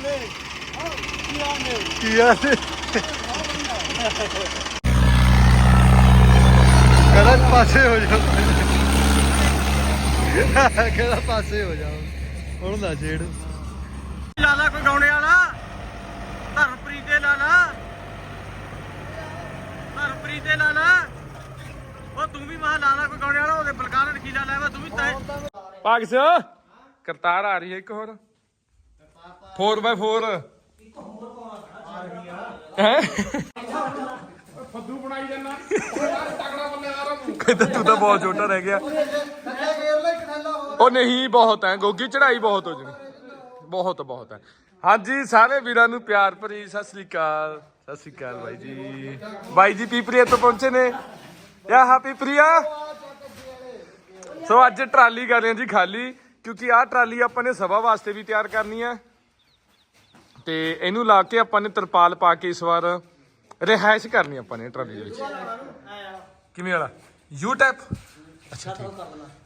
ਨੇ ਕੀਆਂ ਨੇ ਕੀ ਆ ਕਹਿੰਦਾ ਪਾਸੇ ਹੋ ਜਾ ਕਹਿੰਦਾ ਪਾਸੇ ਹੋ ਜਾ ਹੁਣ ਨਾ ਛੇੜ ਲਾਲਾ ਕੋਈ ਗਾਉਣੇ ਵਾਲਾ ਧਰਮਪ੍ਰੀਤ ਦੇ ਲਾਲਾ ਧਰਮਪ੍ਰੀਤ ਦੇ ਲਾਲਾ ਉਹ ਤੂੰ? ਵੀ ਮਹਾ ਲਾਲਾ ਕੋਈ ਗਾਉਣੇ ਵਾਲਾ ਉਹਦੇ ਬਲਕਾਰ ਨਕੀਲਾ ਲੈ ਵਾ ਤੂੰ ਵੀ ਤੈ ਭਾਗ ਕਰਤਾਰ ਆ ਰਹੀ ਹੈ ਇੱਕ ਹੋਰ। 4x4 ਹੈ? ਫੱਦੂ ਬਣਾਈ ਜਾਂਦਾ। ਕਹਿੰਦਾ ਤੂੰ ਤਾਂ ਬਹੁਤ ਛੋਟਾ ਰਹਿ ਗਿਆ। ਉਹ ਨਹੀਂ ਬਹੁਤ ਹੈ। ਗੋਗੀ ਚੜਾਈ ਬਹੁਤ ਹੋ ਜਣੀ। ਬਹੁਤ ਬਹੁਤ ਹੈ। ਹਾਂਜੀ ਸਾਰੇ ਵੀਰਾਂ ਨੂੰ ਪਿਆਰ ਭਰੀ ਸਤਿ ਸ੍ਰੀ ਅਕਾਲ। ਸਤਿ ਸ੍ਰੀ ਅਕਾਲ ਬਾਈ ਜੀ। ਬਾਈ ਜੀ ਪੀਪਰੀਆ ਤੋਂ ਪਹੁੰਚੇ ਨੇ। ਯਾ ਹਾਂ ਪੀਪਰੀਆ ਸੋ ਅੱਜ ਟਰਾਲੀ ਕਰ ਰਹੇ ਜੀ ਖਾਲੀ ਕਿਉਂਕਿ ਆਹ ਟਰਾਲੀ ਆਪਾਂ ਨੇ ਸਭਾ ਵਾਸਤੇ ਵੀ ਤਿਆਰ ਕਰਨੀ ਹੈ ਤੇ ਇਹਨੂੰ ਲਾ ਕੇ ਆਪਾਂ ਨੇ ਤਰਪਾਲ ਪਾ ਕੇ ਇਸ ਵਾਰ ਰਿਹਾਇਸ਼ ਕਰਨੀ ਆਪਾਂ ਨੇ ਟਰਾਲੀ ਦੇ ਵਿੱਚ। ਕਿਵੇਂ ਵਾਲਾ? ਯੂ ਟੈਪ ਅੱਛਾ ਠੀਕ।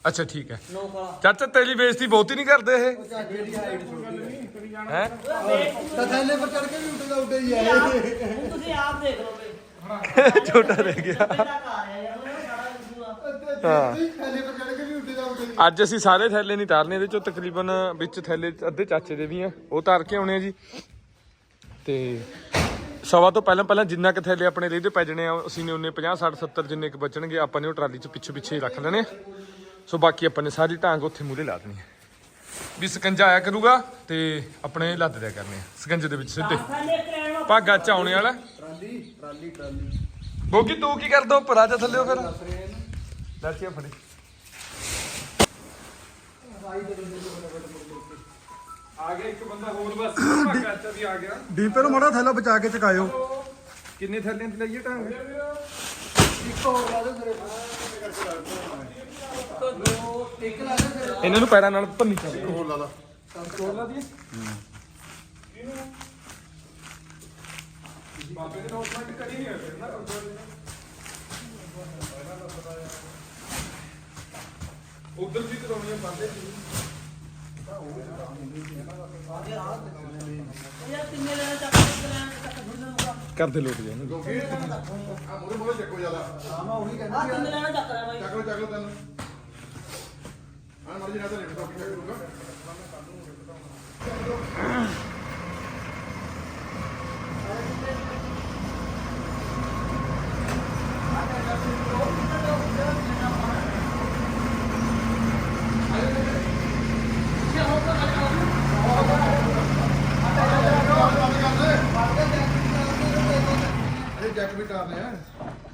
ਅੱਛਾ ਠੀਕ ਹੈ। ਚਾਚਾ ਤੇਰੀ ਬੇਇੱਜ਼ਤੀ ਬਹੁਤੀ ਨਹੀਂ ਕਰਦੇ ਇਹ? ਹੈ? ਤਾਂ ਥੱਲੇ ਪਰ ਚੜ ਕੇ ਵੀ ਉੱਡਦਾ ਉੱਡੇ ਹੀ ਆ। ਹੁਣ ਤੁਸੀਂ ਆਪ ਦੇਖ ਲਓ ਬਈ ਛੋਟਾ ਰਹਿ ਗਿਆ। ਮੇਰਾ ਘਰ ਹੈ। ਅੱਜ ਅਸੀਂ ਸਾਰੇ ਥੈਲੇ ਨਹੀਂ ਤਾਰਨੇ ਇਹਦੇ ਚੋਂ ਤਕਰੀਬਨ ਵਿੱਚ ਥੈਲੇ ਅੱਧੇ ਚਾਚੇ ਦੇ ਵੀ ਆ ਉਹ ਤਾਰ ਕੇ ਆਉਣੇ ਆ ਜੀ। ਤੇ ਸਵਾ ਤੋਂ ਪਹਿਲਾਂ ਪਹਿਲਾਂ ਜਿੰਨਾ ਕਿ ਥੈਲੇ ਆਪਣੇ ਲਈ ਦੇ ਪੈ ਜਣੇ ਆ ਅਸੀਂ ਨੇ ਉਹਨੇ 50 60 70 ਜਿੰਨੇ ਕੁ ਬਚਣਗੇ ਆਪਾਂ ਨੇ ਉਹ ਟਰਾਲੀ 'ਚ ਪਿੱਛੇ ਪਿੱਛੇ ਰੱਖ ਲੈਣੇ। ਸੋ ਬਾਕੀ ਆਪਾਂ ਨੇ ਸਾਰੀ ਢਾਂਗ ਉੱਥੇ ਮੂਰੇ ਲਾ ਦੇਣੀ ਵੀ ਸਕੰਜਾ ਆਇਆ ਕਰੂਗਾ ਤੇ ਆਪਣੇ ਲੱਦ ਦਿਆ ਕਰਨੇ ਆ। ਸਕੰਜੇ ਦੇ ਵਿੱਚ ਸਿੱਧੇ। ਥੱਲੇ ਭਾਗਾ ਚ ਆਉਣੇ ਵਾਲਾ। Trolley trolley trolley. ਗੋਗੀ ਤੂੰ ਕੀ ਕਰਦਾ ਉੱਪਰ? ਆ ਜਾ ਥੱਲੇ ਫਿਰ। ਦੱਸਿਆ ਫੜੀ। ਆ ਗਿਆ ਇੱਕ ਬੰਦਾ ਹੋਰ ਬਸ ਭਾਗਾ ਚ ਵੀ ਆ ਗਿਆ। ਡੀਪੇ ਨੂੰ ਮੜਾ ਥੈਲਾ ਬਚਾ ਕੇ ਚਕਾਇਓ। ਕਿੰਨੇ ਥੱਲੇ ਤੇ ਲਈਏ ਢੰਗ? ਇੱਕ ਹੋਰ ਲਾ ਦੇ ਤੇਰੇ ਇੱਕ ਲਾ ਦੇ ਤੇਰੇ ਇਹਨਾਂ ਨੂੰ ਪੈਰਾਂ ਨਾਲ ਭੰਨੀ ਚਾਹੀਦੀ ਹੋਰ ਲਾ ਲਾ। ਤੋੜ ਲਾ ਦੀ ਬਾਬੇ ਦੇ ਨੋਟਮੈਂਟ ਕਰੀ ਨਹੀਂ ਹੋਏ ਨਾ। ਉਧਰ ਵੀ ਕਰਾਉਣੀ ਹੈ ਬੰਦੇ ਯਾਰ ਤਿੰਨੇ ਲੈਣਾ ਚੱਕ ਕੇ ਲੈਣਾ ਚੱਕ ਫੁੱਲ ਲਊਗਾ ਕਰਦੇ ਲੋਕ ਜੀ ਆ ਮੋਰੇ ਮੋਰੇ ਚੱਕੋ ਜ਼ਿਆਦਾ। ਹਾਂ ਮੈਂ ਉਹੀ ਕਹਿੰਦਾ ਆ। ਤਿੰਨੇ ਲੈਣਾ ਚੱਕ ਲੈ ਬਾਈ। ਚੱਕ ਲੋ ਚੱਕ ਲੋ ਤੈਨੂੰ। ਹਾਂ ਮਰਜ਼ੀ ਨਾ ਤਾਂ ਲੈਣ ਤੋਂ ਕਿੱਥੇ ਕਰੂਗਾ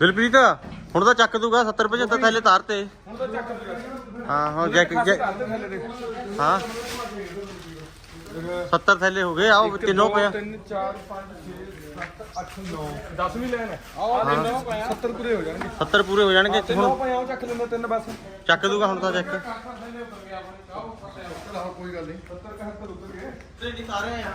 ਦਿਲਪ੍ਰੀਤ ਹੁਣ ਤਾਂ ਚੱਕ ਦੂਗਾ 70 75 ਥੈਲੇ ਤਾਰ ਤੇ। ਹਾਂ ਹਾਂ ਜੈਕ ਜੈਕ ਹਾਂ। 70 ਥੈਲੇ ਹੋ ਗਏ ਆਓ ਤਿੰਨੋਂ ਪਿਆ। 3 4 5 6 7 8 9 10 ਵੀ ਲੈਣ। ਤਿੰਨੋਂ ਪਿਆ 70 ਪੂਰੇ ਹੋ ਜਾਣਗੇ। 70 ਪੂਰੇ ਹੋ ਜਾਣਗੇ ਤਿੰਨੋਂ ਹੁਣ ਪਿਆ ਉਹ ਚੱਕ ਲੈਂਦਾ ਤਿੰਨ ਬਸ। ਚੱਕ ਦੂਗਾ ਹੁਣ ਤਾਂ ਜੈਕ। ਚਲ ਹਾਂ ਕੋਈ ਗੱਲ ਨਹੀਂ। 70 71 ਉਤਰ ਗਏ। ਤੇ ਸਾਰੇ ਆ।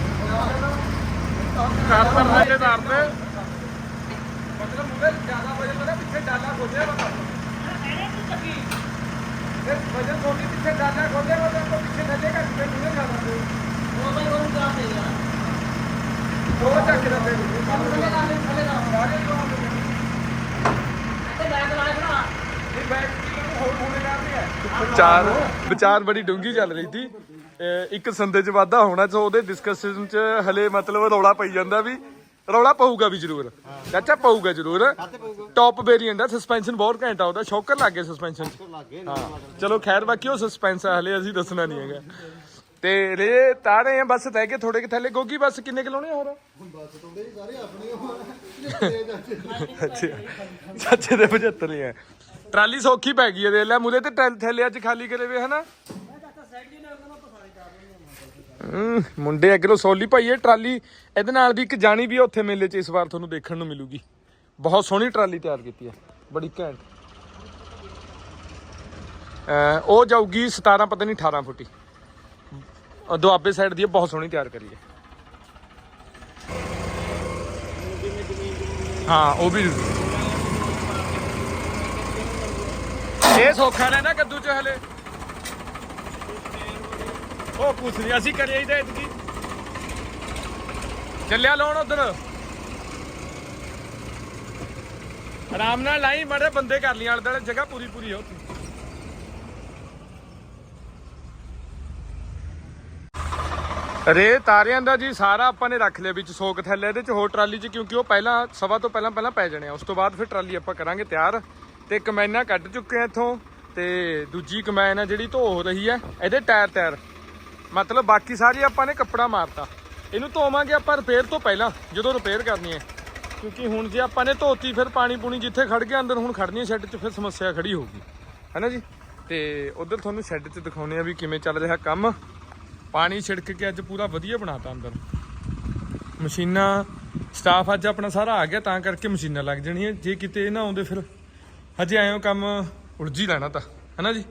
ਕਾਪਰ ਦੇ ਦਰ ਤੇ। ਮਤਲਬ ਮੁੰਡੇ ਜ਼ਿਆਦਾ ਵਜਨ ਮੇਰਾ ਪਿੱਛੇ ਡਾਲਾ ਖੋਲਿਆ ਵਾ ਇਹਨੇ ਤੂੰ ਚੱਕੀ। ਇਹ ਵਜਨ ਛੋਟੀ ਪਿੱਛੇ ਡਾਲਾ ਖੋਲਿਆ ਵਾ ਤਾਂ ਪਿੱਛੇ ਥੱਲੇ ਘੱਟ ਤੇ ਮੁੰਡੇ ਜ਼ਿਆਦਾ ਤੇ ਉਹ ਬਾਈ ਉਹਨੂੰ ਕਰਾ ਦੇ ਯਾਰ ਉਹ ਚੱਕ ਕੇ ਰੱਖੇ ਥੱਲੇ ਲਾ ਲੈ ਥੱਲੇ ਲਾ ਸਾਰੇ ਜਵਾਬ ਦੇ ਤੇ ਬੈਗ ਲਾ ਬਣਾ। ਇਹ ਬੈਕ ਕੀ ਹੋਰ ਹੋਣੇ ਕਰਨੇ ਆ ਵਿਚਾਰ ਵਿਚਾਰ ਬੜੀ ਡੂੰਗੀ ਚੱਲ ਰਹੀ ਸੀ। ਇੱਕ ਸੰਦੇ ਚ ਵਾਧਾ ਹੋਣਾ ਸੋ ਉਹਦੇ ਡਿਸਕਸ਼ਨ ਚ ਹਲੇ ਮਤਲਬ ਰੌਲਾ ਪਈ ਜਾਂਦਾ ਵੀ ਰੌਲਾ ਪਊਗਾ ਵੀ ਜ਼ਰੂਰ। ਚਾਚਾ ਪਊਗਾ ਜ਼ਰੂਰ। ਟੌਪ ਵੇਰੀਐਂਟ ਆ ਸਸਪੈਂਸ਼ਨ ਬਹੁਤ ਘੈਂਟ ਆ ਉਹਦਾ ਸ਼ੌਕਰ ਲੱਗ ਗਿਆ ਸਸਪੈਂਸ਼ਨ ਚ। ਹਾਂ। ਚਲੋ ਖੈਰ ਬਾਕੀ ਉਹ ਸਸਪੈਂਸ ਆ ਹਲੇ ਅਸੀਂ ਦੱਸਣਾ ਨਹੀਂ ਹੈਗਾ। ਤੇ ਰੇ ਤਾਰੇ ਆ ਬਸ ਲੈ ਕੇ ਥੋੜੇ ਕਿ ਥੱਲੇ। ਗੋਗੀ ਬਸ ਕਿੰਨੇ ਕਿਲੋਣੇ ਹੋਰ? ਬਸ ਤੁਹਾਡੇ ਸਾਰੇ ਆਪਣੇ ਚਾਚੇ ਦੇ 75 ਹੀ ਆ। ਟਰਾਲੀ ਸੌਖੀ ਪੈ ਗਈ ਹੈ ਦੇਖ ਲੈ ਮੂਰੇ ਤੇ ਥੈਲੇ ਅੱਜ ਖਾਲੀ ਕਰੇ ਵੇ ਹਨਾ? ਹਮ, ਮੁੰਡੇ ਅਗਰੋਂ ਸੋਲੀ ਭਾਈ ਇਹ ਟਰਾਲੀ ਇਹਦੇ ਨਾਲ ਦੀ ਇੱਕ ਜਾਣੀ ਵੀ ਉੱਥੇ ਮੇਲੇ 'ਚ ਇਸ ਵਾਰ ਤੁਹਾਨੂੰ ਦੇਖਣ ਨੂੰ ਮਿਲੂਗੀ। ਬਹੁਤ ਸੋਹਣੀ ਟਰਾਲੀ ਤਿਆਰ ਕੀਤੀ ਹੈ ਬੜੀ ਘੈਂਟ। ਉਹ ਜਾਊਗੀ 17 ਪਤਾ ਨਹੀਂ 18 ਫੁੱਟੀ। ਦੁਆਬੇ ਸਾਈਡ ਦੀ ਬਹੁਤ ਸੋਹਣੀ ਤਿਆਰ ਕਰੀ ਹੈ ਹਾਂ ਉਹ ਵੀ ਇਹ ਸੌਖਾ ਨੇ ਨਾ ਕੱਦੂ ਚ ਹਲੇ। ਉਹ ਕੁਛ ਨਹੀਂ ਅਸੀਂ ਕਰਿਆ ਹੀ ਤਾਂ ਇਤਕੀ ਚੱਲਿਆ ਲਾਉਣ ਉਧਰ। ਆਰਾਮ ਨਾਲ ਲਾਈ, ਮੜੇ ਬੰਦੇ ਕਰ ਲਈ, ਆਲੇ ਦੁਆਲੇ ਜਗ੍ਹਾ ਪੂਰੀ ਪੂਰੀ ਹੈ ਉੱਥੇ। ਰੇ ਤਾਰਿਆਂ ਦਾ ਜੀ ਸਾਰਾ ਆਪਾਂ ਨੇ ਰੱਖ ਲਿਆ ਵਿੱਚ ਸੋਕ ਥੱਲੇ ਇਹਦੇ ਚ, ਹੋਰ ਟਰਾਲੀ ਚ, ਕਿਉਂਕਿ ਉਹ ਪਹਿਲਾਂ, ਸਵਾ ਤੋਂ ਪਹਿਲਾਂ ਪਹਿਲਾਂ ਪੈ ਜਾਣੇ ਆ। ਉਸ ਤੋਂ ਬਾਅਦ ਫਿਰ ਟਰਾਲੀ ਆਪਾਂ ਕਰਾਂਗੇ ਤਿਆਰ। ਤੇ ਕਮੈਨਾ ਕੱਢ ਚੁੱਕੇ ਆ ਇੱਥੋਂ, ਤੇ ਦੂਜੀ ਕਮੈਨ ਆ ਜਿਹੜੀ ਧੋ ਹੋ ਰਹੀ ਹੈ ਇਹਦੇ ਟਾਇਰ ਟਾਇਰ ਮਤਲਬ ਬਾਕੀ ਸਾਰੇ ਆਪਾਂ ਨੇ ਕੱਪੜਾ ਮਾਰਤਾ। ਇਹਨੂੰ ਧੋਵਾਂਗੇ ਆਪਾਂ ਰਿਪੇਅਰ ਤੋਂ ਪਹਿਲਾਂ, ਜਦੋਂ ਰਿਪੇਅਰ ਕਰਨੀ ਹੈ। ਕਿਉਂਕਿ ਹੁਣ ਜੇ ਆਪਾਂ ਨੇ ਧੋਤੀ, ਫਿਰ ਪਾਣੀ ਪੂਣੀ ਜਿੱਥੇ ਖੜ ਗਿਆ, ਅੰਦਰ ਹੁਣ ਖੜਨੀ ਸ਼ੈੱਡ 'ਚ, ਫਿਰ ਸਮੱਸਿਆ ਖੜੀ ਹੋਊਗੀ। ਹੈਨਾ ਜੀ? ਤੇ ਉਧਰ ਤੁਹਾਨੂੰ ਸ਼ੈੱਡ 'ਚ ਦਿਖਾਉਨੇ ਆ ਵੀ ਕਿਵੇਂ ਚੱਲ ਰਿਹਾ ਕੰਮ। ਪਾਣੀ ਛਿੜਕ ਕੇ ਅੱਜ ਪੂਰਾ ਵਧੀਆ ਬਣਾਤਾ ਅੰਦਰ। ਮਸ਼ੀਨਾਂ ਸਟਾਫ ਅੱਜ ਆਪਣਾ ਸਾਰਾ ਆ ਗਿਆ, ਤਾਂ ਕਰਕੇ ਮਸ਼ੀਨਾਂ ਲੱਗ ਜਾਣੀਆਂ। ਜੇ ਕਿਤੇ ਇਹ ਨਾ ਆਉਂਦੇ ਫਿਰ, ਹਜੇ ਆਇਓ ਕੰਮ ਉਲਝੀ ਲੈਣਾ ਤਾਂ। ਹੈਨਾ ਜੀ?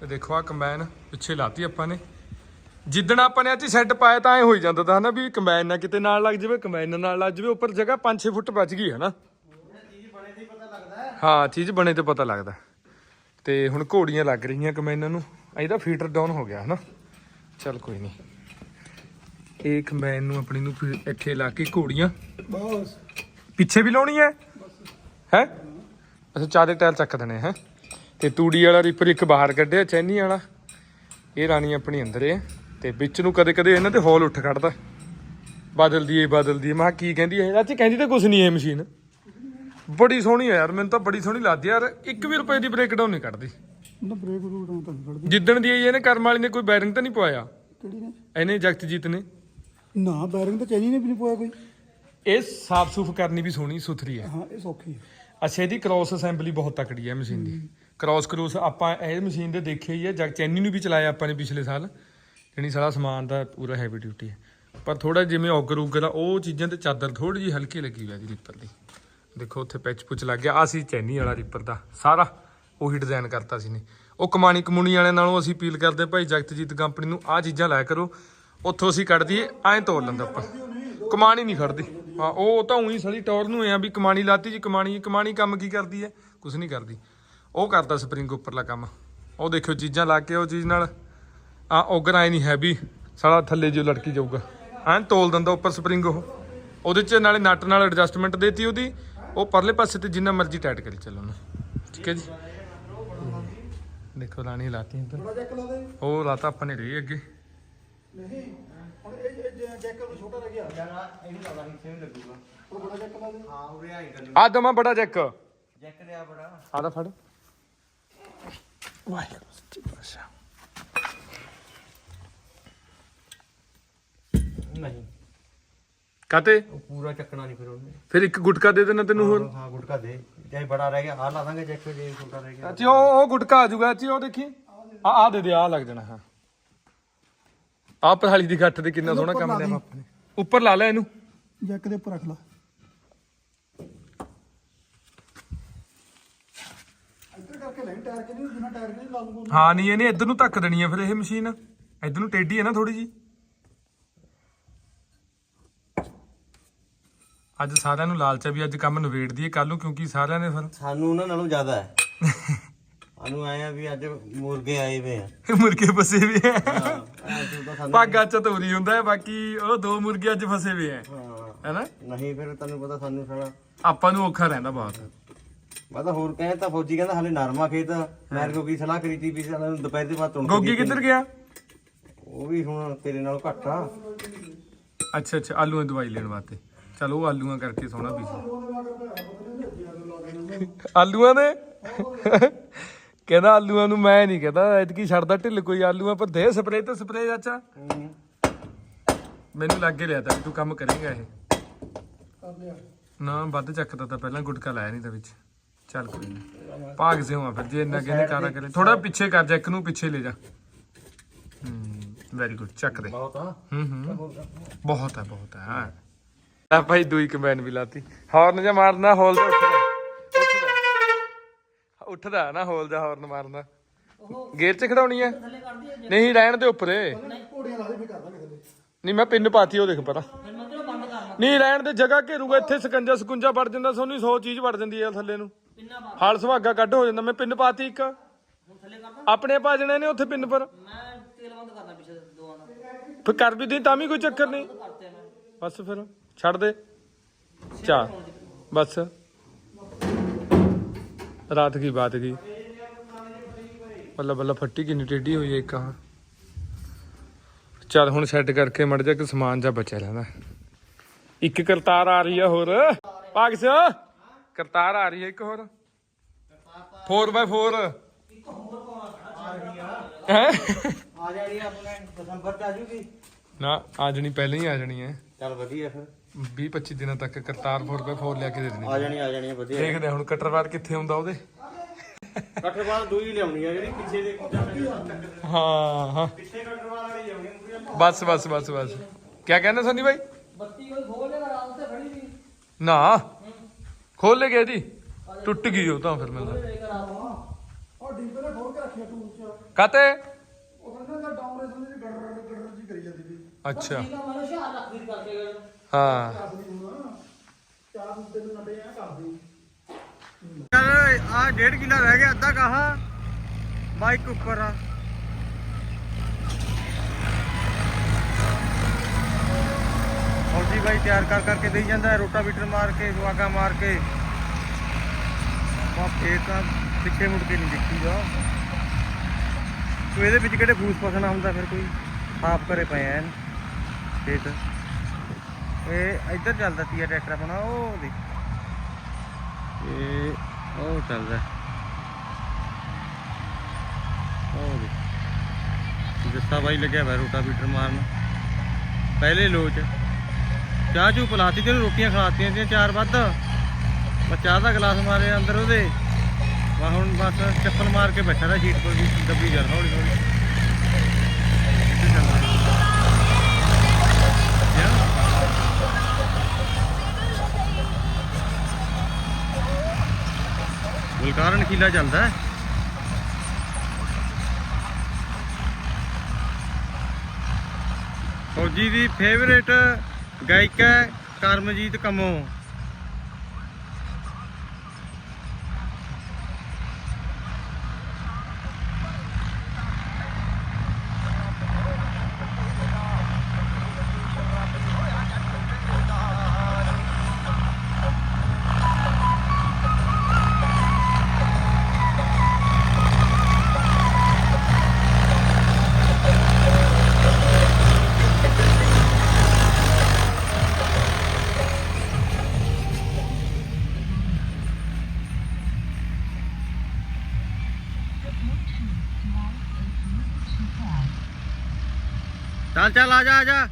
ਤੇ ਦੇਖੋ ਆ ਕੰਬਾਈਨ ਪਿੱਛੇ ਲਾਤੀ ਆਪਾਂ ਨੇ। ਜਿੱਦਣ ਆਪਾਂ ਨੇ ਅੱਜ ਸੈੱਟ ਪਾਇਆ ਤਾਂ ਐ ਹੋਈ ਜਾਂਦਾ ਤਾਂ ਹਨਾ ਵੀ ਕੰਬਾਈਨ ਨਾ ਕਿਤੇ ਨਾਲ ਲੱਗ ਜਾਵੇ ਕੰਬਾਈਨ ਨਾਲ ਲੱਗ ਜਾਵੇ ਉੱਪਰ ਜਗ੍ਹਾ 5-6 ਫੁੱਟ ਬਚ ਗਈ ਹਨਾ। ਹਾਂ ਚੀਜ਼ ਬਣੇ ਤੇ ਪਤਾ ਲੱਗਦਾ। ਤੇ ਹੁਣ ਘੋੜੀਆਂ ਲੱਗ ਰਹੀਆਂ ਕੰਬਾਈਨਾਂ ਨੂੰ। ਇਹਦਾ ਫੀਟਰ ਡਾਊਨ ਹੋ ਗਿਆ ਹਨਾ। ਚੱਲ ਕੋਈ ਨਹੀਂ ਇਹ ਕੰਬਾਈਨ ਨੂੰ ਆਪਣੀ ਨੂੰ ਇੱਥੇ ਲਾ ਕੇ ਘੋੜੀਆਂ। ਬਸ। ਪਿੱਛੇ ਵੀ ਲਾਉਣੀ ਹੈ? ਹੈ? ਅੱਛਾ ਚਾਰੇ ਟਾਇਰ ਚੱਕ ਦੇਣੇ ਹੈ। ਤੇ ਤੂੜੀ ਵਾਲਾ ਰੀਪਰ ਇੱਕ ਬਾਹਰ ਕੱਢਿਆ ਚੈਨੀ ਵਾਲਾ। ਇਹ ਰਾਣੀ ਆਪਣੀ ਅੰਦਰ ਹੈ। ਤੇ ਵਿੱਚ ਨੂੰ ਕਦੇ ਕਦੇ ਇਹਨਾਂ ਤੇ ਹੌਲ ਉੱਠ ਖੜਦਾ। ਬਦਲਦੀ ਏ ਬਦਲਦੀ ਏ। ਮੈਂ ਕਿਹਾ ਕੀ ਕਹਿੰਦੀ ਹੈ ਚਾਚੀ ਕਹਿੰਦੀ ਤਾਂ ਕੁਝ ਨਹੀਂ ਇਹ ਮਸ਼ੀਨ। ਬੜੀ ਸੋਹਣੀ ਹੈ ਯਾਰ ਮੈਨੂੰ ਤਾਂ ਬੜੀ ਸੋਹਣੀ ਲੱਗਦੀ ਯਾਰ 1 ਵੀ ਰੁਪਏ ਦੀ ਬ੍ਰੇਕ ਡਾਊਨ ਨਹੀਂ ਕੱਢਦੀ। ਨਾ ਬ੍ਰੇਕ ਰੂਟ ਤਾਂ ਤੁਹਾਨੂੰ ਕੱਢਦੀ। ਜਿੱਦਣ ਦੀ ਆਈ ਇਹਨੇ ਕਰਮ ਵਾਲੀ ਨੇ ਕੋਈ ਬੈਰਿੰਗ ਤਾਂ ਨਹੀਂ ਪਵਾਇਆ? ਕਿਹੜੀ ਨੇ? ਇਹਨੇ ਜਗਤਜੀਤ ਨੇ। ਨਾ ਬੈਰਿੰਗ ਤਾਂ ਚੈਨੀ ਨੇ ਵੀ ਨਹੀਂ ਪੋਇਆ ਕੋਈ। ਇਹ ਸਾਫ਼ ਸੁਫ ਕਰਨੀ ਵੀ ਸੋਹਣੀ ਸੁਥਰੀ ਹੈ ਹਾਂ ਇਹ ਸੌਖੀ ਹੈ ਅੱਛਾ ਇਹਦੀ ਕ੍ਰਾਸ ਅਸੈਂਬਲੀ ਬਹੁਤ ਤਕੜੀ ਹੈ ਮਸ਼ੀਨ ਦੀ। ਕ੍ਰਾਸ ਕਰੂਸ ਆਪਾਂ ਇਹ ਮਸ਼ੀਨ ਦੇ ਦੇਖੇ ਹੀ ਹੈ ਜਗ ਚੈਨੀ ਨੂੰ ਵੀ ਚਲਾਇਆ ਆਪਾਂ ਨੇ ਪਿਛਲੇ ਸਾਲ। ਜਿਹੜੀ ਸਾਰਾ ਸਮਾਨ ਦਾ ਪੂਰਾ ਹੈਵੀ ਡਿਊਟੀ ਹੈ। ਪਰ ਥੋੜਾ ਜਿਵੇਂ ਔਗਰ ਉਗਰ ਆ ਉਹ ਚੀਜ਼ਾਂ ਤੇ ਚਾਦਰ ਥੋੜੀ ਜਿਹੀ ਹਲਕੀ ਲੱਗੀ ਹੋਈ ਹੈ ਜੀ ਰੀਪਰ ਦੀ। ਦੇਖੋ ਉੱਥੇ ਪੈਚ ਪੁਚ ਲੱਗ ਗਿਆ। ਆ ਸੀ ਚੈਨੀ ਵਾਲਾ ਰੀਪਰ ਦਾ। ਸਾਰਾ ਉਹੀ ਡਿਜ਼ਾਈਨ ਕਰਤਾ ਸੀ ਨੇ। ਉਹ ਕਮਾਣੀ ਕਮੂਣੀ ਵਾਲਿਆਂ ਨਾਲੋਂ ਅਸੀਂ ਅਪੀਲ ਕਰਦੇ ਭਾਈ ਜਗਤਜੀਤ ਕੰਪਨੀ ਨੂੰ ਆਹ ਚੀਜ਼ਾਂ ਲਾਇਆ ਕਰੋ। ਉੱਥੋਂ ਅਸੀਂ ਕੱਢ ਦਈਏ ਐਂ ਤੋੜ ਲੈਂਦਾ ਆਪਾਂ। ਕਮਾਣੀ ਨਹੀਂ ਖੜਦੀ। ਹਾਂ, ਉਹ ਤਾਂ ਉਹੀ ਸੜੀ ਟੌਰ ਨੂੰ ਆ ਵੀ ਕਮਾਣੀ ਲਾਤੀ ਜੀ, ਕਮਾਣੀ ਕਮਾਣੀ ਕੰਮ ਕੀ ਕਰਦੀ ਹੈ ਕੁਝ ਨਹੀਂ ਕਰਦੀ। ਉਹ ਕਰਦਾ ਸਪਰਿੰਗ ਉੱਪਰਲਾ ਕੰਮ। ਉਹ ਦੇਖਿਓ ਚੀਜ਼ਾਂ ਲਾ ਕੇ ਉਹ ਚੀਜ਼ ਨਾਲ। ਆ ਔਗਰ ਆਏ ਨਹੀਂ ਹੈ ਵੀ ਸਾਲਾ ਥੱਲੇ ਜੋ ਲਟਕੀ ਜਾਊਗਾ। ਐਂ ਤੋਲ ਦਿੰਦਾ ਉੱਪਰ ਸਪਰਿੰਗ ਉਹ। ਉਹਦੇ ਚ ਨਾਲੇ ਨਟ ਨਾਲ ਐਡਜਸਟਮੈਂਟ ਦੇਤੀ ਉਹਦੀ। ਉਹ ਪਰਲੇ ਪਾਸੇ ਤੇ ਜਿੰਨਾ ਮਰਜ਼ੀ ਟਾਈਟ ਕਰੀ ਚੱਲੋ ਉਹਨੂੰ। ਠੀਕ ਹੈ ਜੀ? ਦੇਖੋ ਰਾਣੀ ਲਾਤੀ ਇੱਧਰ। ਦੇ ਉਹ ਲਾਤਾ ਆਪਾਂ ਨੇ ਰੇ ਅੱਗੇ। ਨਹੀਂ ਹੁਣ ਇਹ ਇਹ ਜੈਕ ਨੂੰ ਛੋਟਾ ਰਹਿ ਗਿਆ ਇਹ ਵੀ ਲਾਦਾ ਹਿੱਸੇ ਵੀ ਲੱਗੂਗਾ। ਉਹ ਬੜਾ ਜੈਕ ਲਾ ਦੇ ਹਾਂ ਉਰੇ ਆਈ ਗੱਲ। ਆ ਦਮਾ ਬੜਾ ਜੈਕ। ਜੈਕ ਰਿਆ ਬੜਾ। ਆਦਾ ਫੜ। ਵਾਹਿਗੁਰੂ ਸੱਚੀ ਪਾਤਸ਼ਾਹ। ਨਹੀਂ। ਕਾਤੇ? ਉਹ ਪੂਰਾ ਚੱਕਣਾ ਨਹੀਂ ਫਿਰ ਉਹਨੇ। ਫਿਰ ਇੱਕ ਗੁਟਕਾ ਦੇ ਦੇਣਾ ਤੈਨੂੰ ਹੋਰ ਹਾਂ ਗੁਟਕਾ ਦੇ। ਜੇ ਬੜਾ ਰਹਿ ਗਿਆ ਆ ਲਾ ਦਾਂਗੇ ਜੈਕ ਜੇ ਛੋਟਾ ਰਹਿ ਗਿਆ। ਅੱਛਾ ਉਹ ਉਹ ਗੁਟਕਾ ਆ ਜਾਊਗਾ। ਅੱਛਾ ਉਹ ਦੇਖੀ। ਆ ਆ ਦੇ ਦੇ ਆ ਲੱਗ ਜਾਣਾ ਹਾਂ। ਆ ਪਹਾੜੀ ਦੀ ਗੱਠ ਦੇ ਕਿੰਨਾ ਸੋਹਣਾ ਕੰਮ ਲਿਆ ਬਾਪ ਨੇ। ਉੱਪਰ ਲਾ ਲੈ ਇਹਨੂੰ। ਜੈਕ ਦੇ ਉੱਪਰ ਰੱਖ ਲਾ। ਇੱਧਰ ਕਰਕੇ ਲੈ ਟਾਇਰ ਕਿ ਨਹੀਂ ਜਿੰਨਾ ਟਾਇਰ ਕਿ ਲਾ ਲੂੰਗਾ ਹਾਂ ਨਹੀਂ ਇਹਨੇ ਇੱਧਰ ਨੂੰ ਧੱਕ ਦੇਣੀ ਆ ਫਿਰ ਇਹ ਮਸ਼ੀਨ। ਇੱਧਰ ਨੂੰ ਟੇਢੀ ਹੈ ਨਾ ਥੋੜੀ ਜੀ ਅੱਜ ਸਾਰਿਆਂ ਨੂੰ ਲਾਲਚ ਹੈ ਵੀ ਅੱਜ ਕੰਮ ਨਵੇੜ ਦਈਏ ਕੱਲ ਨੂੰ ਕਿਉਂਕਿ ਸਾਰਿਆਂ ਨੇ ਫਿਰ ਸਾਨੂੰ ਉਹਨਾਂ ਨਾਲੋਂ ਜ਼ਿਆਦਾ ਹੈ। ਸਾਨੂੰ ਆਏ ਆ ਵੀ ਅੱਜ ਮੁਰਗੇ ਆਏ ਵੇ ਆ। ਮੁਰਗੇ ਫਸੇ ਵੀ ਹੈ ਅੱਜ ਤਾਂ ਸਾਨੂੰ ਭਾਗਾ ਚ ਤੋਰੀ ਹੁੰਦਾ ਹੈ ਬਾਕੀ ਉਹ ਦੋ ਮੁਰਗੇ ਅੱਜ ਫਸੇ ਵੀ ਹੈ ਹਾਂ। ਹੈਨਾ? ਨਹੀਂ ਫਿਰ ਤੈਨੂੰ ਪਤਾ ਸਾਨੂੰ ਸਾਲਾ ਆਪਾਂ ਨੂੰ ਔਖਾ ਰਹਿੰਦਾ ਬਹੁਤ ਮੈਂ ਤਾਂ ਹੋਰ ਕਹੇ ਤਾਂ ਫੌਜੀ ਕਹਿੰਦਾ ਹਲੇ ਨਰਮਾ ਖੇਤ ਮੈਂ ਕੋ ਕੀ ਸਲਾਹ ਕਰੀ ਤੀ ਵੀ ਸਾਨੂੰ ਦੁਪਹਿਰ ਦੇ ਬਾਅਦ ਤੁਣ ਗੋਗੀ ਕਿੱਧਰ ਗਿਆ? ਉਹ ਵੀ ਹੁਣ ਤੇਰੇ ਨਾਲ ਘੱਟ ਆ। ਅੱਛਾ ਅੱਛਾ ਆਲੂਆਂ ਦੀ ਦਵਾਈ ਲੈਣ ਵਾਸਤੇ। ਚਲ ਉਹ ਆਲੂਆਂ ਕਰਕੇ ਸੋਹਣਾ ਪੀਸ। ਆਲੂਆਂ ਦੇ? ਕਹਿੰਦਾ ਆਲੂਆਂ ਨੂੰ ਮੈਂ ਨਹੀਂ ਕਹਿੰਦਾ ਐਤਕੀ ਛੱਡਦਾ ਢਿੱਲ ਕੋਈ ਆਲੂਆਂ ਪਰ ਦੇ ਸਪਰੇ ਤੇ ਸਪਰੇ ਚਾਚਾ। ਮੈਨੂੰ ਲੱਗੇ ਲਿਆ ਤਾਂ ਤੂੰ ਕੰਮ ਕਰੇਗਾ ਇਹ। ਕਰ ਲਿਆ ਨਾ ਵੱਧ ਚੱਕਦਾ ਤਾਂ ਪਹਿਲਾਂ ਗੁਟਕਾ ਲਾਇਆ ਨਹੀਂ ਤਾਂ ਵਿੱਚ। ਚੱਲ ਕੋਈ ਨਾ। ਭਾਗ ਸੇ ਹੋਆ ਫਿਰ ਜੇ ਇੰਨਾ ਕਹਿੰਦੇ ਕਾਰਾ ਕਰੇ। ਥੋੜਾ ਪਿੱਛੇ ਕਰ ਜਾ ਇੱਕ ਨੂੰ ਪਿੱਛੇ ਲੈ ਜਾ। ਹੂੰ ਵੈਰੀ ਗੁੱਡ ਚੱਕ ਦੇ। ਬਹੁਤ ਆ। ਹੂੰ ਹੂੰ। ਬਹੁਤ ਹੈ ਬਹੁਤ ਹੈ ਹਾਂ। ਆ ਭਾਈ ਦੂਈ ਕੰਬਾਈਨ ਵੀ ਲਾਤੀ। ਹਾਰਨ ਜਾਂ ਮਾਰਨਾ ਹੋਲ ਦਾ ਉੱਠਦਾ ਉੱਠਦਾ ਉੱਠਦਾ ਨਾ ਹੋਲ ਦਾ ਹਾਰਨ ਮਾਰਨਾ। ਗੇਅਰ 'ਚ ਖੜਾਉਣੀ ਹੈ ਨਹੀਂ ਰਹਿਣ ਦੇ ਉੱਪਰੇ। ਨਹੀਂ ਮੈਂ ਪਿੰਨ ਪਾਤੀ ਉਹ ਦੇਖ ਕਰਨਾ ਨਹੀਂ ਰਹਿਣ ਦੇ ਜਗ੍ਹਾ ਘੇਰੂਗਾ ਇੱਥੇ ਸਕੰਜਾ ਸਕੁੰਜਾ ਵੜ ਜਾਂਦਾ ਸੋਨੀ 100 ਚੀਜ਼ ਵੜ ਜਾਂਦੀ ਹੈ ਥੱਲੇ ਨੂੰ। ਹਾਲ ਸੁਹਾਗਾ ਕੱਢ ਹੋ ਜਾਂਦਾ ਮੈਂ ਪਿੰਨ ਪਾਤੀ ਇੱਕ। ਆਪਣੇ ਭਾਜਣੇ ਨੇ ਉੱਥੇ ਪਿੰਨ ਪਰ। ਮੈਂ ਤੇਲ ਬੰਦ ਕਰਦਾ ਪਿੱਛੇ ਦੋਵਾਂ ਦਾ ਫਿਰ ਕਰ ਵੀ ਦੇ ਤਾਂ ਵੀ ਕੋਈ ਚੱਕਰ ਨਹੀਂ। ਬਸ ਫਿਰ। ਛੱਡ ਦੇ। ਚਾ ਬਸ। ਰਾਤ ਕੀ ਬਾਤ ਕੀ। ਬੱਲਾ ਬੱਲਾ ਫੱਟੀ ਕਿੰਨੀ ਟੇਢੀ ਹੋਈ ਹੈ ਇੱਕ ਆ ਚੱਲ ਹੁਣ ਸੈੱਟ ਕਰਕੇ ਮੜ ਜਾ ਕਿ ਸਮਾਨ ਜਾ ਬਚਿਆ ਰਹਿੰਦਾ। ਇੱਕ ਕਰਤਾਰ ਆ ਰਹੀ ਆ ਹੋਰ। ਭਾਗ ਸਿਆ ਕਰਤਾਰ ਆ ਰਹੀ ਹੈ ਇੱਕ ਹੋਰ। 4x4 ਹੈ? ਆ ਜਾਣੀ ਆਪਣੇ ਦਸੰਬਰ ਚ ਆ ਜੂਗੀ। ਨਾ ਆ ਜਣੀ ਪਹਿਲਾਂ ਹੀ ਆ ਜਣੀ ਹੈ। ਚੱਲ ਵਧੀਆ ਫਿਰ। 20 25 ਦਿਨਾਂ ਤੱਕ ਕਰਤਾਰ 4x4 ਲਿਆ ਕੇ ਦੇ ਦੇਣੀ। ਆ ਜਾਣੀ ਆ ਜਾਣੀ ਵਧੀਆ। ਦੇਖਦੇ ਹਾਂ ਹੁਣ ਕਟਰਵਾਰ ਕਿੱਥੇ ਹੁੰਦਾ ਉਹਦੇ। ਕਟਰਵਾਲ ਦੋ ਹੀ ਲਿਆਉਣੀ ਆ ਜਿਹੜੀ ਪਿੱਛੇ ਦੇ ਹਾਂ ਹਾਂ। ਪਿੱਛੇ ਕਟਰਵਾਲ ਵਾਲੀ ਲਿਆਉਣੀ ਪੂਰੀ ਬਸ ਬਸ ਬਸ ਬਸ। ਕੀ ਕਹਿੰਦਾ ਸੰਨੀ ਬਾਈ ਬੱਤੀ ਕੋਈ ਖੋਲ ਲੈ ਰਾਤ ਤੇ ਖੜੀ ਨਹੀਂ। ਨਾ। ਖੋਲ ਲੈ ਗਿਆ ਜੀ ਟੁੱਟ ਗਈ ਉਹ ਤਾਂ ਫਿਰ ਮੈਨੂੰ ਉਹ ਡੀਪੇ ਨੇ ਖੋਲ ਕੇ ਰੱਖਿਆ ਟੂਲ ਚ ਕਾਤੇ? ਉਹ ਕਹਿੰਦਾ ਡਾਊਨ ਰੇਸਨ ਦੀ ਗੜਰ ਗੜਰ ਜੀ ਕਰੀ ਜਾਂਦੀ ਸੀ। ਅੱਛਾ। ਠੀਕ ਆ ਮੈਨੂੰ ਸ਼ਹਾਰ ਰੱਖਦੀ ਕਰਕੇ ਗਏ ਹਾਂ। ਯਾਰ ਆ ਡੇਢ ਕਿਲਾ ਰਹਿ ਗਿਆ ਅੱਧਾ ਕਹਾ। ਬਾਈਕ ਉੱਪਰ ਆ। ਫੌਜੀ ਬਾਈ ਤਿਆਰ ਕਰ ਕਰਕੇ ਦੇਈ ਜਾਂਦਾ ਹੈ, ਰੋਟਾ ਬੀਟਰ ਮਾਰ ਕੇ ਸੁਆਗਾ ਮਾਰ ਕੇ। ਬਾ ਫੇਰ ਤਾਂ ਪਿੱਛੇ ਮੁੜ ਕੇ ਨਹੀਂ ਦੇਖੀਦਾ ਤੂੰ ਇਹਦੇ ਵਿੱਚ ਕਿਹੜੇ ਫੂਸ ਫਸਣਾ ਹੁੰਦਾ ਫਿਰ ਕੋਈ? ਆਪ ਕਰੇ ਪਏ ਐਨ ਖੇਤ। ਇਹ ਇੱਧਰ ਚੱਲਦਾ ਤੀਆ ਟਰੈਕਟਰ ਆਪਣਾ, ਉਹ ਦੇਖ। ਇਹ ਉਹ ਚੱਲਦਾ। ਉਹ ਦੇਖ। ਜੱਸਾ ਬਾਈ ਲੱਗਿਆ ਹੋਇਆ ਰੋਟਾ ਬੀਟਰ ਮਾਰਨ। ਪਹਿਲੇ ਲੋਚ ਚਾਹ ਚੂ ਪਲਾਤੀ ਤੇ ਰੋਟੀਆਂ ਖਿਲਾਤੀਆਂ ਤੀਆਂ ਚਾਰ ਵੱਧ। ਬਸ ਚਾਹ ਦਾ ਗਲਾਸ ਮਾਰਿਆ ਅੰਦਰ ਉਹਦੇ। ਵਾ ਹੁਣ ਬਸ ਚੱਪਲ ਮਾਰ ਕੇ ਬੈਠਾ ਦਾ ਸ਼ੀਟ ਪਰ ਵੀ ਦੱਬੀ ਜਾ ਹੌਲੀ ਹੌਲੀ ਬੁਲਕਾਰਨ ਕਿਲਾ ਚੱਲਦਾ ਹੈ। ਫੌਜੀ ਦੀ ਫੇਵਰੇਟ ਗਾਇਕਾ ਹੈ ਕਰਮਜੀਤ ਕਮੋ। ਚੱਲ ਚੱਲ ਆ ਜਾ ਆ ਜਾ।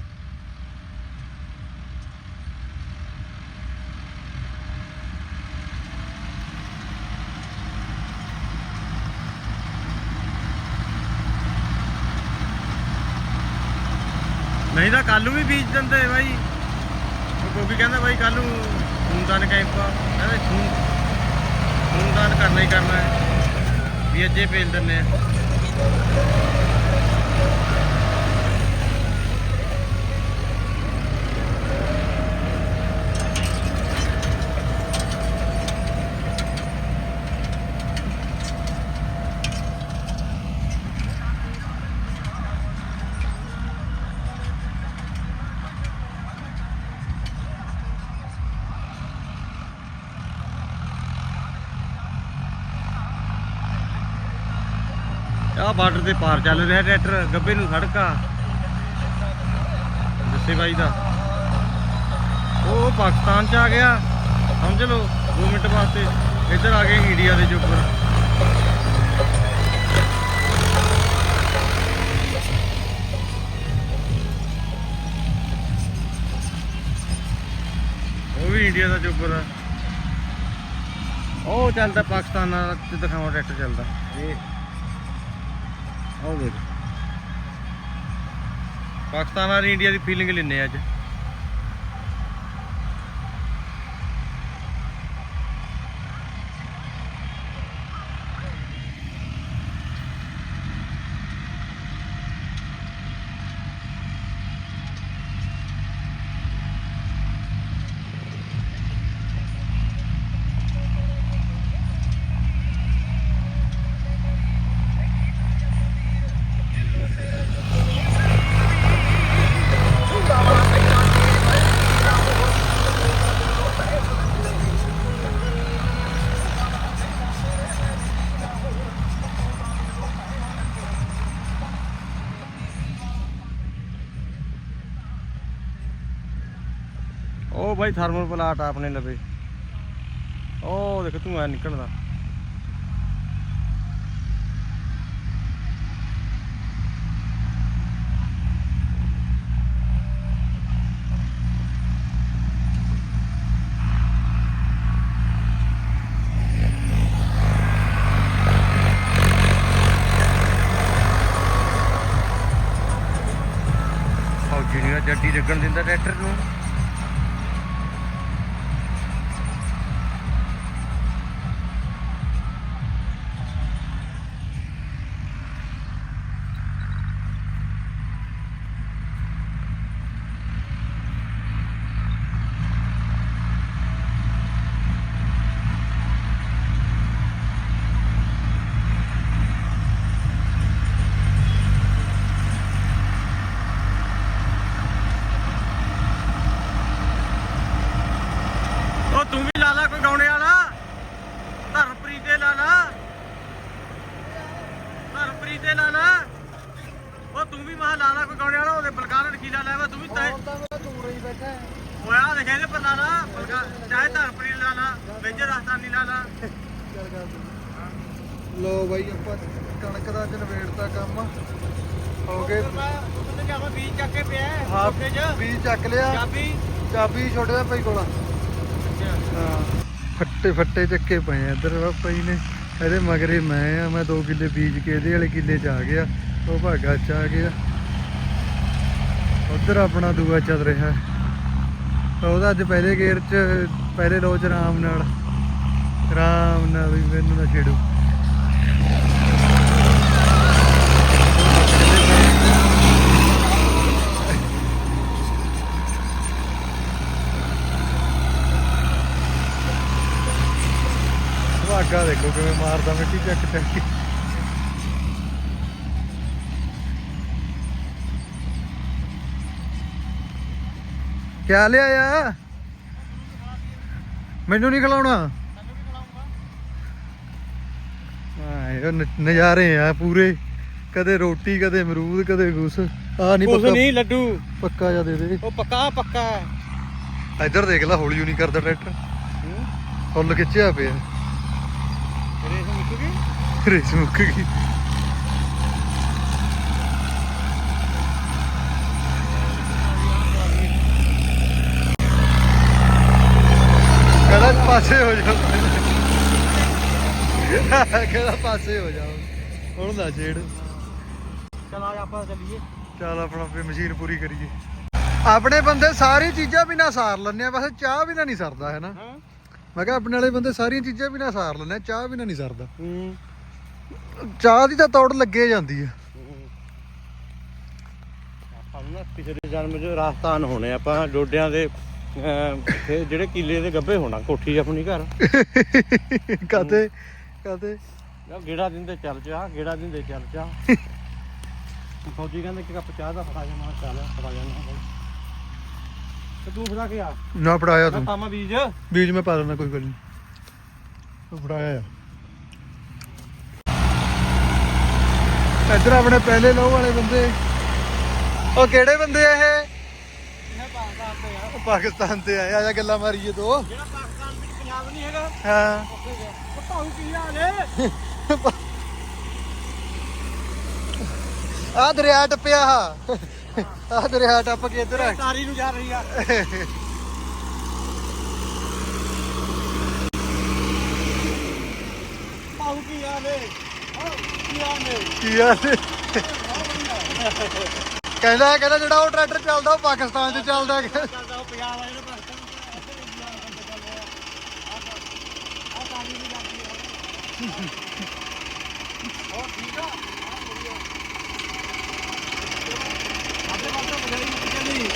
ਨਹੀਂ ਤਾਂ ਕੱਲ ਨੂੰ ਵੀ ਬੀਜ ਦਿੰਦੇ ਬਾਈ। ਉਹ ਗੋਗੀ ਕਹਿੰਦਾ ਬਾਈ ਕੱਲ ਨੂੰ ਖੂਨਦਾਨ ਕੈਂਪ ਆ। ਕਹਿੰਦੇ ਖੂਨ ਖੂਨਦਾਨ ਕਰਨਾ ਹੀ ਕਰਨਾ ਹੈ। ਵੀ ਅੱਜੇ ਪੇਲ ਦਿੰਨੇ ਆ। ਆਹ ਬਾਰਡਰ ਤੇ ਪਾਰ ਚੱਲ ਰਿਹਾ ਟਰੈਕਟਰ, ਗੱਬੇ ਨੂੰ ਸੜਕਾ। ਜੱਸੇ ਬਾਈ ਦਾ। ਉਹ ਪਾਕਿਸਤਾਨ ਚ ਆ ਗਿਆ। ਸਮਝ ਲਓ 2 ਮਿੰਟ ਵਾਸਤੇ ਇੱਧਰ ਆ ਗਏ ਇੰਡੀਆ ਦੇ ਚੋਪਰ ਉਹ ਵੀ ਇੰਡੀਆ ਦਾ ਚੋਪਰ ਆ। ਉਹ ਚੱਲਦਾ ਪਾਕਿ- ਪਾਕਿਸਤਾਨ ਨਾਲ ਦਿਖਾਵਾਂ ਟਰੈਕਟਰ ਚੱਲਦਾ। ਇਹ ਆਓ ਦੇਖ। ਪਾਕਿਸਤਾਨ ਨਾਲ ਇੰਡੀਆ ਦੀ ਫੀਲਿੰਗ ਲੈਨੇ ਅੱਜ। ਉਹ ਬਾਈ ਥਰਮਲ ਪਲਾਟ ਆਪਣੇ ਲਵੇ ਉਹ ਦੇਖ ਧੂਆਂ ਨਿਕਲਦਾ। ਜੱਡੀ ਲੱਗਣ ਦਿੰਦਾ ਟਰੈਕਟਰ ਨੂੰ ਉਹ ਤੂੰ ਵੀ ਲਾ ਲਾ ਕੋਈ ਗਾਉਣੇ ਵਾਲਾ ਧਰਮਪ੍ਰੀਤ ਦੇ ਲਾ ਲਾ ਧਰਮਪ੍ਰੀਤ ਦੇ ਲਾ ਲਾ ਉਹ ਤੂੰ ਵੀ ਮਹਾ ਲਾ ਲਾ ਕੋਈ ਗਾਉਣੇ ਵਾਲਾ ਉਹਦੇ ਬਲਕਾਰ ਰਖੀ ਲਾ ਲੈ ਵਾ ਤੂੰ ਵੀ ਤੈ ਓਏ ਆ ਦੇਖੇ ਇਹਦੇ ਪਰ ਲਾ ਲਾ ਬਲਕਾਰ ਚਾਹੇ ਧਰਮਪ੍ਰੀਤ ਲਾ ਲਾ ਮੇਜਰ ਰਾਜਸਥਾਨੀ ਲਾ ਲਾ ਲੋ ਬਾਈ ਆਪਾਂ ਕਣਕ ਦਾ ਅੱਜ ਨਵੇੜਤਾ ਕੰਮ। ਹੋ ਗਏ। ਉਹਨੇ ਕਿਹਾ ਬੀਜ ਚੱਕ ਕੇ ਪਿਆ ਹਾਂ ਬੀਜ ਚੱਕ ਲਿਆ। ਚਾਬੀ। ਚਾਬੀ ਛੋਟਦਾ ਭਾਈ ਕੋਲ ਹਾਂ। ਫੱਟੇ ਫੱਟੇ ਚੱਕੇ ਪਏ ਆ। ਇੱਧਰ ਜੀ ਨੇ ਇਹਦੇ ਮਗਰੇ ਮੈਂ ਆ ਮੈਂ 2 ਕਿੱਲੇ ਬੀਜ ਕੇ ਇਹਦੇ ਵਾਲੇ ਕਿੱਲੇ ਚ ਆ ਗਿਆ। ਉਹ ਭਾਗਾ ਚ ਆ ਗਿਆ। ਉਧਰ ਆਪਣਾ ਦੂਆ ਚੱਲ ਰਿਹਾ। ਉਹਦਾ ਅੱਜ ਪਹਿਲੇ ਗੇਅਰ ਚ ਪਹਿਲੇ ਚ ਆਰਾਮ ਨਾਲ। ਆਰਾਮ ਨਾਲ ਵੀ ਮੈਨੂੰ ਨਾ ਛੇੜੋ। ਭਾਗਾ ਦੇਖੋ ਕਿਵੇਂ ਮਾਰਦਾ ਮਿੱਟੀ ਚੱਕ ਚੱਕ ਕੇ। ਕਿਆ ਲਿਆਇਆ? ਮੈਨੂੰ ਨਹੀਂ ਖਿਲਾਉਣਾ। ਨ- ਨਜ਼ਾਰੇ ਆ ਪੂਰੇ। ਕਦੇ ਰੋਟੀ ਕਦੇ ਅਮਰੂਦ ਕਦੇ ਕੁਛ। ਆ ਨਹੀਂ ਪੱਕਾ ਨਹੀਂ ਲੱਡੂ। ਪੱਕਾ ਜਾ ਦੇ ਦੇ। ਉਹ ਪੱਕਾ ਪੱਕਾ। ਇੱਧਰ ਦੇਖ ਲੈ ਹੌਲੀ ਨਹੀਂ ਕਰਦਾ ਟਰੈਕਟਰ। ਫੁੱਲ ਖਿੱਚਿਆ ਪਿਆ। ਮੁੱਕ ਗਈ ਕਹਿੰਦਾ ਪਾਸੇ ਹੋ ਜਾ ਕਹਿੰਦਾ ਪਾਸੇ ਹੋ ਜਾ ਹੁਣ ਨਾ ਛੇੜ ਚਲ ਆ ਆਪਾਂ ਚੱਲੀਏ ਚੱਲ ਆਪਣਾ ਵੀ ਮਸ਼ੀਨ ਪੂਰੀ ਕਰੀਏ ਆਪਣੇ ਬੰਦੇ ਸਾਰੀ ਚੀਜ਼ਾਂ ਬਿਨਾ ਸਾਰ ਲੈਂਦੇ ਆ ਬਸ ਚਾਹ ਬਿਨਾ ਨਹੀਂ ਸਰਦਾ ਹੈ ਨਾ ਮੈਂ ਕਿਹਾ ਆਪਣੇ ਵਾਲੇ ਬੰਦੇ ਸਾਰੀਆਂ ਚੀਜ਼ਾਂ ਬਿਨਾ ਸਾਰ ਲੈਂਦੇ ਆ ਚਾਹ ਬਿਨਾ ਨਹੀਂ ਸਰਦਾ ਹੂੰ ਚਾਹ ਦੀ ਤਾਂ ਤੋੜ ਲੱਗੇ ਜਾਂਦੀ ਆ। ਆਪਾਂ ਨੂੰ ਨਾ ਪਿਛਲੇ ਜਨਮ 'ਚ ਰਾਜਸਥਾਨ ਹੋਣੇ ਆਪਾਂ ਡੋਡਿਆਂ ਦੇ ਜਿਹੜੇ ਕੀਲੇ ਦੇ ਗੱਬੇ ਹੋਣਾ ਕੋਠੀ ਆਪਣੀ ਘਰ। ਕਦੇ ਕਦੇ ਯਾ ਗੇੜਾ ਦਿੰਦੇ ਚੱਲ ਜਾ ਗੇੜਾ ਦਿੰਦੇ ਚੱਲ ਜਾ। ਫੌਜੀ ਕਹਿੰਦੇ ਇੱਕ ਕੱਪ ਚਾਹ ਦਾ ਫੜਾ ਜਾ ਮੈਂ ਕਿਹਾ ਚੱਲ ਫੜਾ ਜਾਣਾ ਬਾਈ ਤੇ ਤੂੰ ਫੜਾ ਕੇ ਆ। ਨਾ ਫੜਾਇਆ ਮੈਂ ਤੂੰ ਪਾਵਾਂ ਬੀਜ। ਬੀਜ ਮੈਂ ਪਾ ਦਿੰਦਾ ਕੋਈ ਗੱਲ ਨਹੀਂ ਤੂੰ ਫੜਾਇਆ ਆ। ਇੱਧਰ ਆਪਣੇ ਪਹਿਲੇ ਲੋਹ ਵਾਲੇ ਬੰਦੇ। ਉਹ ਕਿਹੜੇ ਬੰਦੇ ਆ ਇਹ? ਪਾਕਿਸਤਾਨ ਤੇ ਆਏ ਆ। ਜਾ ਗੱਲਾਂ ਮਾਰੀਏ ਦੋ। ਜਿਹੜਾ ਪਾਕਿਸਤਾਨ ਵਿੱਚ ਪੰਜਾਬ ਨਹੀਂ ਹੈਗਾ ਹਾਂ। ਉਹ ਭਾਉ ਕੀ ਹਾਲ ਏ। ਆ ਦਰਿਆ ਟੱਪਿਆ ਆ ਦਰਿਆ ਟੱਪ ਕੇ ਇੱਧਰ ਆ। ਤਾਰੀ ਨੂੰ ਜਾ ਰਹੀ ਆ। ਕੀ ਹਾਲ ਏ। ਕੀ ਹਾਲ ਏ ਕਹਿੰਦਾ ਕਹਿੰਦਾ ਜਿਹੜਾ ਉਹ ਟਰੈਕਟਰ ਚੱਲਦਾ, ਉਹ ਪਾਕਿਸਤਾਨ 'ਚ ਚੱਲਦਾ ਚੱਲਦਾ ਉਹ ਪੰਜਾਬ ਵਾਲੇ ਨੂੰ ਪਾਕਿਸਤਾਨ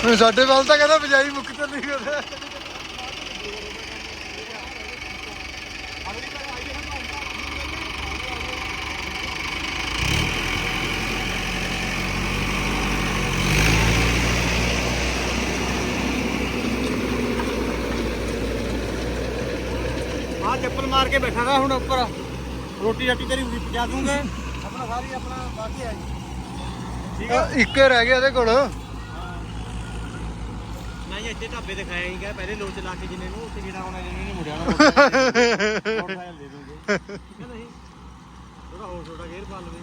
ਹੁਣ ਸਾਡੇ ਵੱਲ ਤਾਂ ਕਹਿੰਦਾ ਬਜਾਈ ਮੁੱਕ ਚੱਲੀ। ਉਹਦੇ ਆ ਚੱਪਲ ਮਾਰ ਕੇ ਬੈਠਾ ਦਾ ਹੁਣ ਉੱਪਰ। ਰੋਟੀ ਰਾਟੀ ਤੇਰੀ ਉਰੀ ਪਜਾ ਦੂੰਗੇ। ਆਪਣਾ ਸਾਰੀ ਆਪਣਾ ਬਾਕੀ ਆ ਜੀ। ਅ, ਇੱਕ ਹੀ ਰਹਿ ਗਿਆ ਇਹਦੇ ਕੋਲ। ਮੈਂ ਜੀ ਇੱਥੇ ਢਾਬੇ ਤੇ ਖਾਇਆ ਸੀਗਾ। ਪਹਿਲੇ ਲੋਚ ਲਾ ਕੇ ਜਿੰਨੇ ਨੂੰ ਉੱਥੇ ਜਿਹੜਾ ਆਉਣਾ ਜਿਹਨੇ ਨਹੀਂ ਮੁੜਿਆ ਨਾ ਦੇ ਦੂੰਗੇ ਠੀਕ ਹੈ ਨਹੀਂ? ਥੋੜਾ ਹੋਰ ਛੋਟਾ ਗੇਅਰ ਪਾ ਲਵੇ।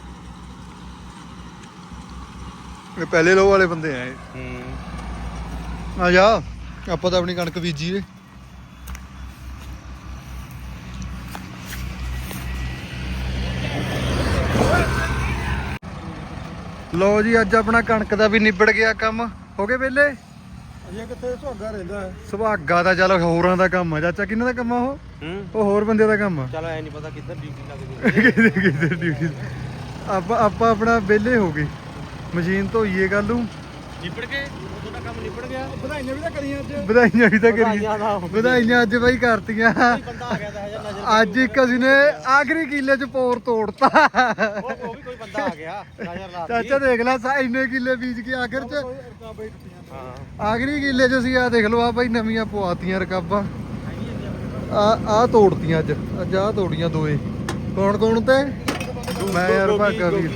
ਇਹ ਪਹਿਲੇ ਲੋ ਵਾਲੇ ਬੰਦੇ ਆ ਇਹ। ਹੂੰ। ਆ ਜਾ। ਆਪਾਂ ਤਾਂ ਆਪਣੀ ਕਣਕ ਬੀਜੀਏ ਲੋ ਜੀ ਅੱਜ ਆਪਣਾ ਕਣਕ ਦਾ ਵੀ ਨਿਬੜ ਗਿਆ ਕੰਮ। ਹੋ ਗਏ ਵੇਲੇ ਅਜੇ ਕਿੱਥੇ ਸੁਹਾਗਾ ਰਹਿੰਦਾ ਹੈ? ਸੁਭਾਗਾ ਦਾ ਚੱਲ ਹੋਰਾਂ ਦਾ ਕੰਮ ਆ। ਚਾਚਾ ਕਿਹਨਾਂ ਦਾ ਕੰਮ ਆ ਉਹ? ਉਹ ਹੋਰ ਬੰਦੇ ਦਾ ਕੰਮ ਆ। ਚਲੋ ਐ ਨਹੀਂ ਪਤਾ ਕਿੱਧਰ ਡਿਊਟੀ ਲੱਗਦੀ ਕਿਤੇ ਕਿਤੇ ਡਿਊਟੀ ਆਪਾਂ ਆਪਾਂ ਆਪਣਾ ਵਿਹਲੇ ਹੋ ਗਏ। ਮਸ਼ੀਨ ਧੋਈਏ ਕੱਲ ਨੂੰ। ਨਿਬੜ ਕੇ ਉਹਦਾ ਕੰਮ ਨਿਬੜ ਗਿਆ। ਵਧਾਈਆਂ ਵੀ ਤਾਂ ਕਰੀਆਂ ਅੱਜ। ਵਧਾਈਆਂ ਵੀ ਤਾਂ ਅੱਜ ਬਾਈ ਕਰਤੀਆਂ। ਬੰਦਾ ਆ ਗਿਆ ਤਾਂ ਹਜੇ ਨਜ਼ਰ ਅੱਜ ਇੱਕ ਅਸੀਂ ਨੇ ਆਖਰੀ ਕਿੱਲੇ 'ਚ ਪੋਰ ਤੋੜਤਾ। ਉਹ ਬੰਦਾ ਆ ਗਿਆ ਨਜ਼ਰ ਲਾ ਚਾਚਾ ਦੇਖ ਲੈ ਸਾ ਇੰਨੇ ਕਿੱਲੇ ਬੀਜ ਕੇ ਆਖਰ 'ਚ ਹਾਂ। ਆਖਰੀ ਕਿੱਲੇ 'ਚ ਅਸੀਂ ਆ ਦੇਖ ਲਓ ਆ ਬਾਈ ਨਵੀਆਂ ਪਵਾਤੀਆਂ ਰਕਾਬਾਂ। ਆ ਆ ਤੋੜਤੀਆਂ ਅੱਜ ਅੱਜ ਆ ਤੋੜੀਆਂ ਦੋਏ। ਕੌਣ ਕੌਣ ਤੇ? ਮੈਂ ਯਾਰ ਭਾਗਾ ਵੀਰ